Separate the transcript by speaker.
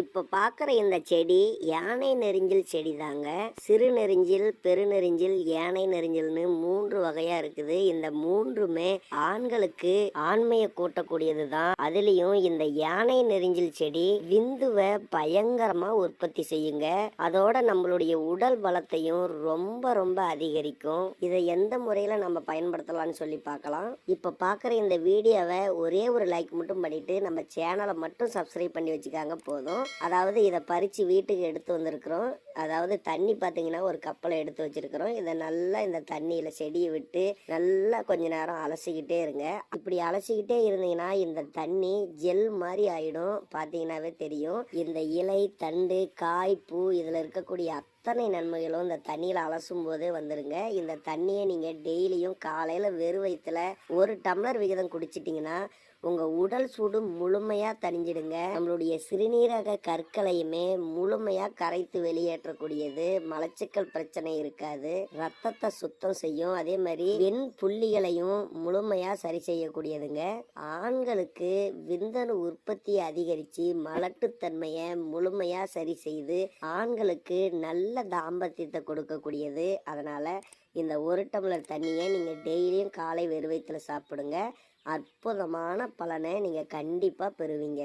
Speaker 1: இப்போ பார்க்குற இந்த செடி யானை நெறிஞ்சில் செடி தாங்க சிறு நெறிஞ்சில் பெருநெறிஞ்சில் யானை நெறிஞ்சில்னு மூன்று வகையா இருக்குது. இந்த மூன்றுமே ஆண்களுக்கு ஆண்மையை கூட்டக்கூடியது தான் அதுலேயும் இந்த யானை நெறிஞ்சில் செடி விந்துவை பயங்கரமா உற்பத்தி செய்யுங்க. அதோட நம்மளுடைய உடல் பலத்தையும் ரொம்ப ரொம்ப அதிகரிக்கும். இதை எந்த முறையில நம்ம பயன்படுத்தலாம்னு சொல்லி பார்க்கலாம். இப்போ பார்க்குற இந்த வீடியோவை ஒரே ஒரு லைக் மட்டும் பண்ணிட்டு நம்ம சேனலை மட்டும் சப்ஸ்கிரைப் பண்ணி வச்சுக்காங்க போதும். அதாவது இதை பறித்து வீட்டுக்கு எடுத்து வந்திருக்கிறோம். அதாவது தண்ணி பார்த்தீங்கன்னா ஒரு கப்பலை எடுத்து வச்சிருக்கிறோம். இதை நல்லா இந்த தண்ணியில் செடியை விட்டு நல்லா கொஞ்ச நேரம் அலசிக்கிட்டே இருங்க. இப்படி அலசிக்கிட்டே இருந்தீங்கன்னா இந்த தண்ணி ஜெல் மாதிரி ஆயிடும். பார்த்தீங்கன்னாவே தெரியும். இந்த இலை தண்டு காய் பூ இதில் இருக்கக்கூடிய அத்தனை நன்மைகளும் இந்த தண்ணியில் அலசும் போதே வந்துருங்க. இந்த தண்ணியை நீங்கள் டெய்லியும் காலையில் வெறும் வயிற்றுல ஒரு டம்ளர் விகிதம் குடிச்சிட்டிங்கன்னா உங்கள் உடல் சூடு முழுமையாக தணிஞ்சிடுங்க. நம்மளுடைய சிறுநீரக கற்களையுமே முழுமையாக கரைத்து வெளியேற்றக்கூடியது. மலச்சிக்கல் பிரச்சனை இருக்காது. ரத்தத்தை சுத்தம் செய்யும். அதே மாதிரி வெண் புள்ளிகளையும் முழுமையாக சரி செய்யக்கூடியதுங்க. ஆண்களுக்கு விந்தணு உற்பத்தியை அதிகரித்து மலட்டுத்தன்மையை முழுமையாக சரி செய்து ஆண்களுக்கு நல்ல நல்ல தாம்பத்தியத்தை கொடுக்கக்கூடியது. அதனால் இந்த ஒரு டம்ளர் தண்ணியை நீங்கள் டெய்லியும் காலை வெறுவயத்தில் சாப்பிடுங்க. அற்புதமான பலனை நீங்கள் கண்டிப்பாக பெறுவீங்க.